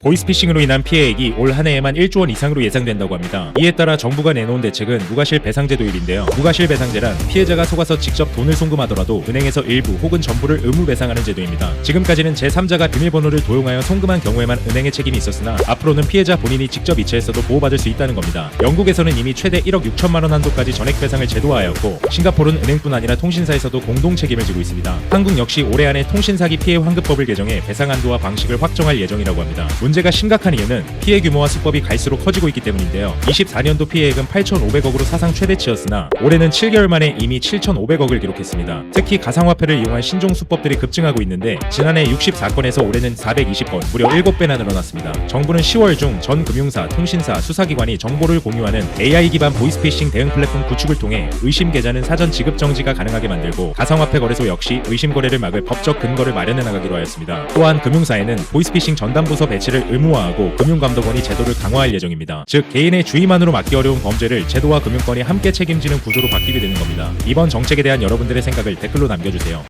보이스피싱으로 인한 피해액이 올 한 해에만 1조 원 이상으로 예상된다고 합니다. 이에 따라 정부가 내놓은 대책은 무과실 배상제 도입인데요. 무과실 배상제란 피해자가 속아서 직접 돈을 송금하더라도 은행에서 일부 혹은 전부를 의무 배상하는 제도입니다. 지금까지는 제3자가 비밀번호를 도용하여 송금한 경우에만 은행의 책임이 있었으나 앞으로는 피해자 본인이 직접 이체했어도 보호받을 수 있다는 겁니다. 영국에서는 이미 최대 1억 6천만 원 한도까지 전액 배상을 제도화하였고 싱가포르는 은행뿐 아니라 통신사에서도 공동 책임을 지고 있습니다. 한국 역시 올해 안에 통신사기 피해 환급법을 개정해 배상 한도와 방식을 확정할 예정이라고 합니다. 문제가 심각한 이유는 피해 규모와 수법이 갈수록 커지고 있기 때문인데요. 24년도 피해액은 8,500억으로 사상 최대치였으나 올해는 7개월 만에 이미 7,500억을 기록했습니다. 특히 가상화폐를 이용한 신종 수법들이 급증하고 있는데 지난해 64건에서 올해는 420건, 무려 7배나 늘어났습니다. 정부는 10월 중 전 금융사, 통신사, 수사기관이 정보를 공유하는 AI 기반 보이스피싱 대응 플랫폼 구축을 통해 의심 계좌는 사전 지급 정지가 가능하게 만들고 가상화폐 거래소 역시 의심 거래를 막을 법적 근거를 마련해 나가기로 하였습니다. 또한 금융사에는 보이스피싱 전담 부서 배치를 의무화하고 금융감독원이 제도를 강화할 예정입니다. 즉 개인의 주의만으로 막기 어려운 범죄를 제도와 금융권이 함께 책임지는 구조로 바뀌게 되는 겁니다. 이번 정책에 대한 여러분들의 생각을 댓글로 남겨주세요.